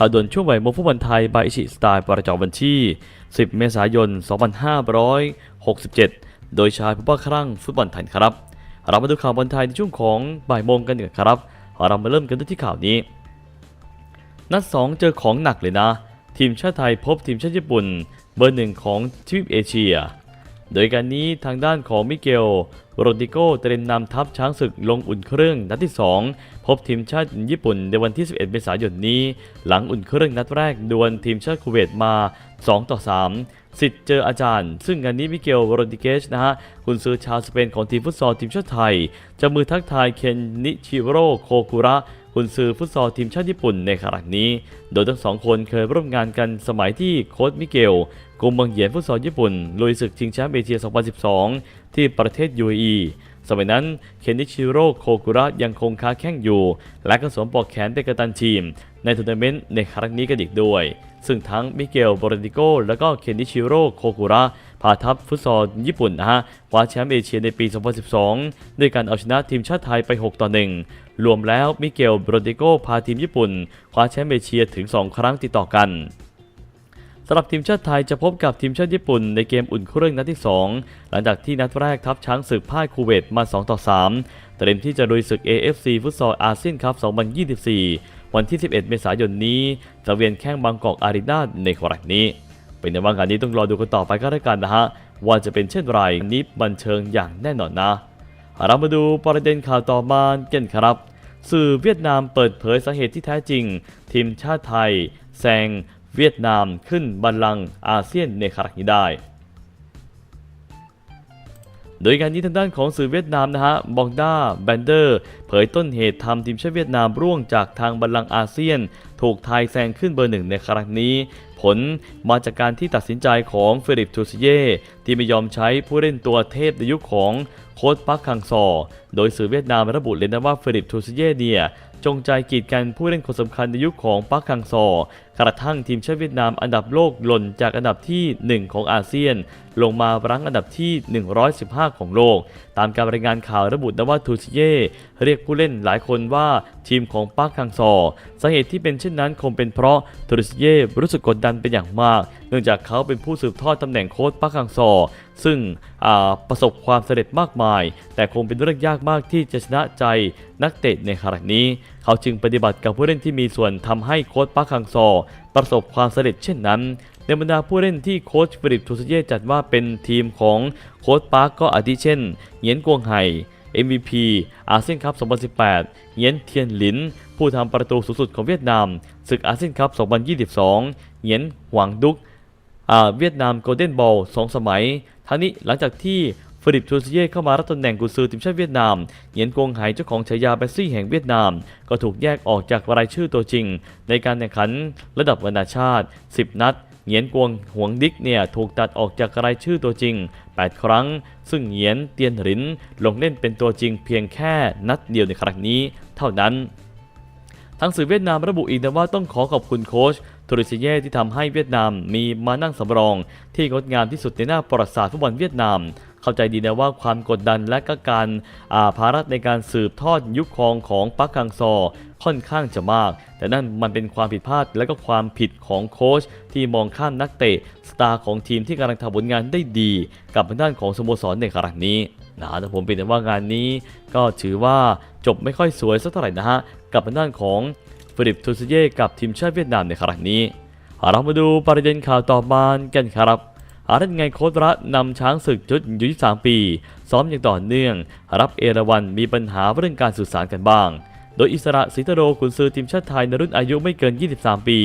ข่าวด่วนช่วงบ่ายโมงฟุตบอลไทยบายอิชิสไตล์ประจำวันที่ 10 เมษายน 2567 โดยชายผู้บ้าคลั่งฟุตบอลไทยครับ เรามาดูข่าวบอลไทยในช่วงของบ่ายโมงกันดีกว่าครับ เรามาเริ่มกันด้วยที่ข่าวนี้ นัด 2 เจอของหนักเลยนะ ทีมชาติไทยพบทีมชาติญี่ปุ่น เบอร์หนึ่งของทวีปเอเชีย โดยการนี้ทางด้านของมิเกล โรดิโกเตรียมนำทัพช้างศึกลงอุ่นเครื่องนัดที่ 2 พบทีมชาติญี่ปุ่นในวันที่ 11 เมษายนนี้ หลังอุ่นเครื่องนัดแรกดวลทีมชาติคูเวตมา 2 ต่อ 3 สิทธิ์เจออาจารย์ ซึ่งงานนี้มิเกลโรดิเกชนะฮะคุณซื้อชาวสเปนของทีมฟุตซอลทีมชาติไทย จะมือทักทายเคนนิชิโร่โคคุระ คุณซือฟุตซอลทีมชาติญี่ปุ่นในขณะนี้ โดยทั้งสองคนเคยร่วมงานกันสมัยที่โค้ชมิเกลกุมบังเหยียนฟุตซอลญี่ปุ่นลุยศึกชิงแชมป์เอเชีย 2012 ที่ประเทศ UAE สมัยนั้นเคนนิชิโร่โคกุระยังคงค้าแข้งอยู่ และก็สวมปลอกแขนเป็นกัปตันทีม ในทัวร์นาเมนต์ในครั้งนี้กันอีกด้วย ซึ่งทั้งมิเกลโบรดิโกและก็เคนนิชิโร่โคกุระ พาทัพฟุตซอลญี่ปุ่นนะฮะคว้าแชมป์เอเชียในปี 2012 ด้วยการเอาชนะทีมชาติไทยไป 6 ต่อ 1 รวมแล้วมิเกลโบรดิโกพาทีมญี่ปุ่นคว้าแชมป์เอเชียถึง 2 ครั้งติดต่อกันสำหรับทีมชาติไทยจะพบกับทีมชาติญี่ปุ่นในเกมอุ่นเครื่องนัดที่ 2 หลังจากที่นัดแรกทัพช้างศึกพ่ายคูเวตมา 2 ต่อ 3 เตรียมที่จะลุยศึก AFC ฟุตซอลอาเซียนคัพ 2024 วันที่ 11 เมษายนนี้จะเวียนแข้งบางกอกอารีนาในครั้งนี้ เป็นในว่างานนี้ต้องรอดูกันต่อไปก็แล้วกันนะฮะ ว่าจะเป็นเช่นไรนี้บันเทิงอย่างแน่นอนนะ เรามาดูประเด็นข่าวต่อมากันครับ สื่อเวียดนามเปิดเผยสาเหตุที่แท้จริง ทีมชาติไทยแซงเวียดนามขึ้นบัลลังก์อาเซียนในครั้งนี้ได้ โดยการนี้ทางด้านของสื่อเวียดนามนะฮะ บองด้าแบนเดอร์ เผยต้นเหตุทำทีมชาติเวียดนามร่วงจากทางบัลลังก์อาเซียน ถูกไทยแซงขึ้นเบอร์หนึ่งในครั้งนี้ ผลมาจากการที่ตัดสินใจของฟิลิปทูซิเย่ที่ไม่ยอมใช้ผู้เล่นตัวเทพในยุคของโค้ชปักคังซอ โดยสื่อเวียดนามระบุเลยนะว่าฟิลิปทูซิเย่เนี่ยจงใจกีดกันผู้เล่นคนสำคัญในยุคของปักคังซอ กระทั่งทีมชาติเวียดนามอันดับโลกหล่นจากอันดับที่ 1 ของอาเซียน ลงมารั้งอันดับที่ 115 ของโลก ตามการรายงานข่าวระบุนะว่าทูซิเย่เรียกผู้เล่นหลายคนว่าทีมของปักคังซอสาเหตุที่เป็นเช่นนั้นคงเป็นเพราะทูซิเย่รู้สึกกดดันเป็นอย่างมาก เนื่องจากเขาเป็นผู้สืบทอดตำแหน่งโค้ชปักคังซอซึ่งประสบความสำเร็จมากมาย แต่คงเป็นเรื่องยากมากที่จะชนะใจนักเตะในครั้งนี้ เขาจึงปฏิบัติกับผู้เล่นที่มีส่วนทำให้โค้ชปักคังซอ ประสบความสำเร็จเช่นนั้น ในบรรดาผู้เล่นที่โค้ชฟิลิปทูซเย่จัดว่าเป็นทีมของโค้ชปาร์กก็อาทิเช่นเหงียนกวงไห่ MVP อาเซียนคัพ 2018เหงียนเทียนหลิน ผู้ทำประตูสูงสุดของเวียดนามศึกอาเซียนคัพ 2022เหงียนหวังดุกเวียดนามโกลเด้นบอลสองสมัยทั้งนี้หลังจากที่ ลิปทูซิเย่เข้ามารับตำแหน่งกุนซือทีมชาติเวียดนามเหงียนกงไหเจ้าของฉายาแบสซี่แห่งเวียดนาม ก็ถูกแยกออกจากรายชื่อตัวจริง ในการแข่งขันระดับนานาชาติ 10 นัดเหงียนกวงหวงดิกเนี่ยถูกตัดออกจากรายชื่อตัวจริง 8 ครั้ง ซึ่งเหงียนเตียนหรินลงเล่นเป็นตัวจริงเพียงแค่นัดเดียวในครั้งนี้เท่านั้นทางสื่อเวียดนามระบุอีกนะว่าต้องขอขอบคุณโค้ชทริซิเย่ที่ทำให้เวียดนามมีมานั่งสำรอง ที่งดงามที่สุดในหน้าประวัติศาสตร์ฟุตบอลเวียดนาม เข้าใจดีนะว่าความกดดันและก็การอาภาระในการสืบทอดยุคครองของปักกังซอค่อนข้างจะมาก แต่นั่นมันเป็นความผิดพลาดและก็ความผิดของโค้ชที่มองข้ามนักเตะ สตาร์ของทีมที่กำลังทำผลงานได้ดี กับทางด้านของสโมสรในครั้งนี้นะแต่ผมเป็นว่างานนี้ก็ถือว่าจบไม่ค่อยสวยสักเท่าไหร่นะฮะ กับทางด้านของฟิลิปทูซเย่กับทีมชาติเวียดนามในครั้งนี้ เรามาดูประเด็นข่าวต่อมากันครับ อารันไงโค้ดระนำช้างศึกชุดอายุ23ปี ซ้อมอย่างต่อเนื่อง รับเอราวันมีปัญหาเรื่องการสื่อสารกันบ้าง โดยอิสระสิทโรกุนซือทีมชาติไทยในรุ่นอายุไม่เกิน 23 ปี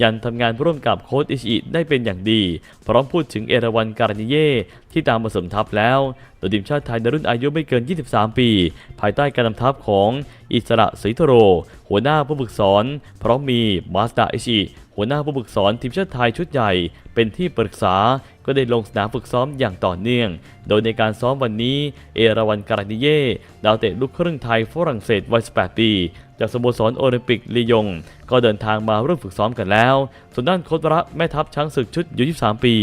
ยันทำงานร่วมกับโค้ชอิชิได้เป็นอย่างดี พร้อมพูดถึงเอราวันการนิเย่ที่ตามมาสมทัพแล้ว โดยทีมชาติไทยในรุ่นอายุไม่เกิน 23 ปี ภายใต้การนำทัพของอิสระสิทโร หัวหน้าผู้ฝึกสอน พร้อมมีมาสตาอิชิ หัวหน้าผู้ฝึกสอนทีมชาติไทยชุดใหญ่ เป็นที่ปรึกษาก็ได้ลงสนามฝึกซ้อมอย่างต่อเนื่อง โดยในการซ้อมวันนี้ เอราวันการนิเย่ดาวเตะลูกครึ่งไทยฝรั่งเศสวัย 18 ปี จากสโมสรโอลิมปิกลียง ก็เดินทางมาร่วมฝึกซ้อมกันแล้ว ส่วนด้านโค้ชระแม่ทัพช้างศึกชุดอยู่ 23 ปี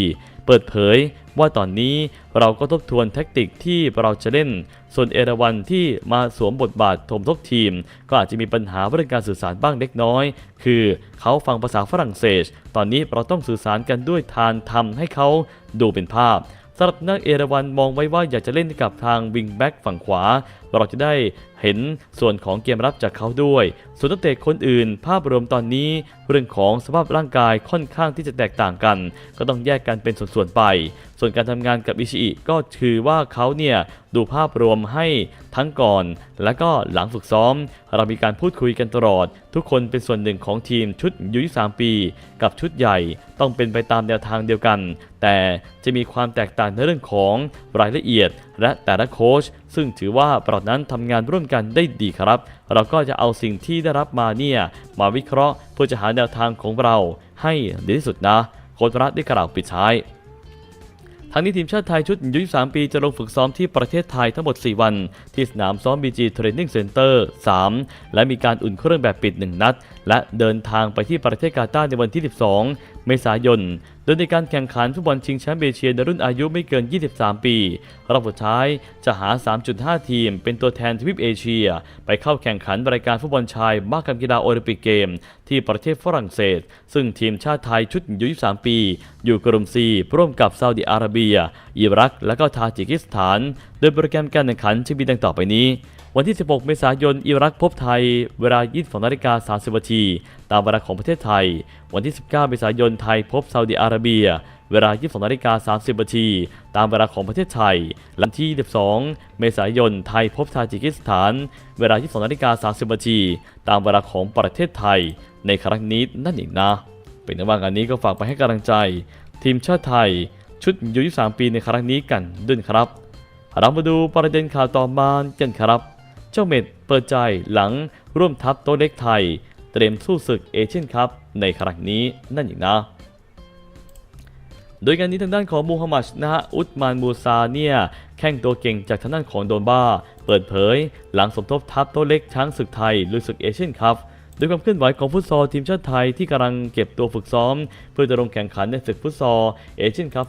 ปิดปิดเผยว่าตอนนี้เราก็ทบทวนแท็กติกที่เราจะเล่น ส่วนเอราวันที่มาสวมบทบาททมทกทีม ก็อาจจะมีปัญหาเรื่องการสื่อสารบ้างเล็กน้อย คือเขาฟังภาษาฝรั่งเศส ตอนนี้เราต้องสื่อสารกันด้วยทานทำให้เขาดูเป็นภาพสำหรับนักเอราวันมองไว้ว่าอยากจะเล่นกับทางวิงแบ็กฝั่งขวา เราจะได้เห็นส่วนของเกมรับจากเขาด้วย ส่วนนักเตะคนอื่น ภาพรวมตอนนี้เรื่องของสภาพร่างกายค่อนข้างที่จะแตกต่างกัน ก็ต้องแยกกันเป็นส่วนๆไป ส่วนการทำงานกับอิชิอิก็คือว่าเขาเนี่ยดูภาพรวมให้ทั้งก่อน และก็หลังฝึกซ้อม เรามีการพูดคุยกันตลอด ทุกคนเป็นส่วนหนึ่งของทีมชุดยู23ปี กับชุดใหญ่ต้องเป็นไปตามแนวทางเดียวกัน แต่จะมีความแตกต่างในเรื่องของรายละเอียดและแต่ละโค้ชซึ่งถือว่าเรานั้นทำงานร่วมกันได้ดีครับ เราก็จะเอาสิ่งที่ได้รับมาเนี่ยมาวิเคราะห์เพื่อจะหาแนวทางของเราให้ดีที่สุดนะ โค้ชรัฐได้กล่าวปิดท้ายทางนี้ทีมชาติไทยชุดอายุ23 ปีจะลงฝึกซ้อมที่ประเทศไทยทั้งหมด 4 วัน ที่สนามซ้อม BG Training Center 3 และมีการอุ่นเครื่องแบบปิด 1 นัด และเดินทางไปที่ประเทศกาตาร์ในวันที่ 12เมษายน โดยในการแข่งขันฟุตบอลชิงแชมป์เอเชียในรุ่นอายุไม่เกิน 23 ปี รอบสุดท้ายจะหา 3.5 ทีม เป็นตัวแทนทวีปเอเชีย ไปเข้าแข่งขันรายการฟุตบอลชายมหกรรมกีฬาโอลิมปิกเกม ที่ประเทศฝรั่งเศส ซึ่งทีมชาติไทยชุดอายุ 23 ปี อยู่กลุ่ม C ร่วมกับซาอุดิอาระเบีย อิรัก และก็ทาจิกิสถาน โดยโปรแกรมการแข่งขันจะมีดังต่อไปนี้ วันที่ 16 เมษายน อิรักพบไทย เวลา 22นาฬิกา30นาทีตามเวลาของประเทศไทย วันที่ 19 เมษายน ไทยพบซาอุดิอาระเบีย เวลา 22นาฬิกา30นาทีตามเวลาของประเทศไทยและวันที่22เมษายน ไทยพบทาจิกิสถาน เวลา 22นาฬิกา30นาทีตามเวลาของประเทศไทย ในครั้งนี้นั่นเองนะ เป็นในว่างานนี้ก็ฝากไปให้กำลังใจ ทีมชาติไทยชุดยุ23ปีในครั้งนี้กันด้วยครับ เรามาดูประเด็นข่าวต่อมากันครับ เจ้าเม็ดเปิดใจหลังร่วมทัพโต๊ะเล็กไทย เตรียมสู้ศึกเอเชียนคัพในครั้งนี้นั่นเองนะ โดยงานนี้ทางด้านของมูฮัมหมัดนะฮะอุตมานมูซาเนี่ยแข่งตัวเก่งจากทางด้านของโดนบ้า เปิดเผย หลังสมทบทัพโต๊ะเล็กช้างศึกไทยลุยศึกเอเชียนคัพโดยความเคลื่อนไหวของฟุตซอลทีมชาติไทยที่กำลังเก็บตัวฝึกซ้อม เพื่อจะลงแข่งขันในศึกฟุตซอลเอเชียนคัพ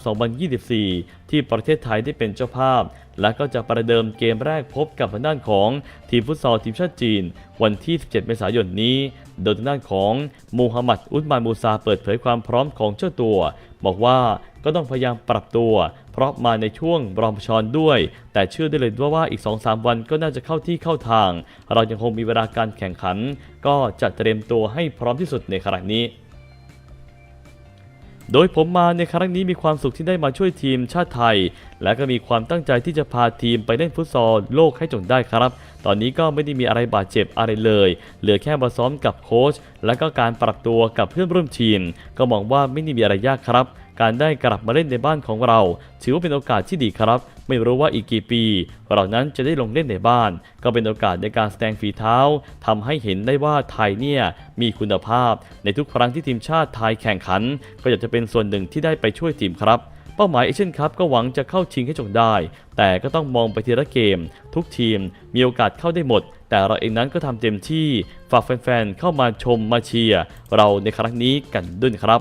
2024 ที่ประเทศไทยได้เป็นเจ้าภาพ และก็จะประเดิมเกมแรกพบกับทางด้านของทีมฟุตซอลทีมชาติจีน วันที่ 17 เมษายนนี้ โดยทางด้านของมูฮัมหมัดอุสมานมูซาเปิดเผยความพร้อมของเจ้าตัว บอกว่าก็ต้องพยายามปรับตัว เพราะมาในช่วงรอมชอนด้วย แต่เชื่อได้เลยว่าว่าอีก 2-3 วันก็น่าจะเข้าที่เข้าทาง เรายังคงมีเวลาการแข่งขัน ก็จะเตรียมตัวให้พร้อมที่สุดในครั้งนี้ โดยผมมาในครั้งนี้มีความสุขที่ได้มาช่วยทีมชาติไทย และก็มีความตั้งใจที่จะพาทีมไปเล่นฟุตซอลโลกให้จงได้ครับ ตอนนี้ก็ไม่ได้มีอะไรบาดเจ็บอะไรเลย เหลือแค่มาซ้อมกับโค้ชและก็การปรับตัวกับเพื่อนร่วมทีม ก็มองว่าไม่ได้มีอะไรยากครับ การได้กลับมาเล่นในบ้านของเรา ถือว่าเป็นโอกาสที่ดีครับ ไม่รู้ว่าอีกกี่ปี เรานั้นจะได้ลงเล่นในบ้าน ก็เป็นโอกาสในการแสดงฝีเท้าทำให้เห็นได้ว่าไทยเนี่ยมีคุณภาพ ในทุกครั้งที่ทีมชาติไทยแข่งขัน ก็อยากจะเป็นส่วนหนึ่งที่ได้ไปช่วยทีมครับเป้าหมายเอเชียนคัพก็หวังจะเข้าชิงให้จงได้ แต่ก็ต้องมองไปทีละเกม ทุกทีมมีโอกาสเข้าได้หมด แต่เราเองนั้นก็ทำเต็มที่ ฝากแฟนๆ เข้ามาชมมาเชียร์เราในครั้งนี้กันด้วยครับ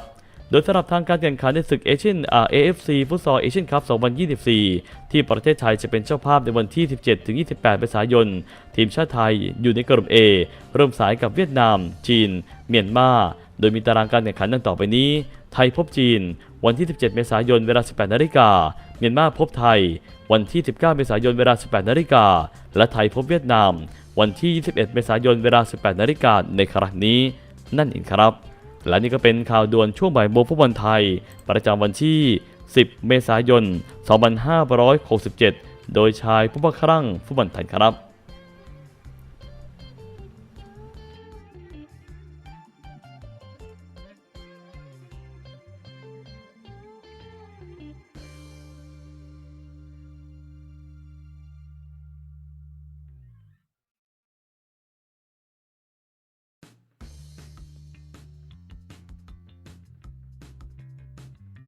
โดยสำหรับทางการแข่งขันในศึกเอเชียนอ่า AFC ฟุตซอลเอเชียนคัพ 2024 ที่ประเทศไทยจะเป็นเจ้าภาพในวันที่ 17-28 เมษายน ทีมชาติไทยอยู่ในกลุ่ม A เริ่มสายกับเวียดนาม จีน เมียนมา โดยมีตารางการแข่งขันดังต่อไปนี้ ไทยพบจีน วันที่ 17 เมษายนเวลา 18 นาฬิกา เมียนมาพบไทย วันที่ 19 เมษายนเวลา 18 นาฬิกา และไทยพบเวียดนาม วันที่ 21 เมษายนเวลา 18 นาฬิกาในครั้งนี้ นั่นเองครับ และนี่ก็เป็นข่าวด่วนช่วงบ่ายโมงฟุตบอลไทย ประจำวันที่ 10 เมษายน 2567 โดยชายผู้บังครั่งฟุตบอลไทยครับ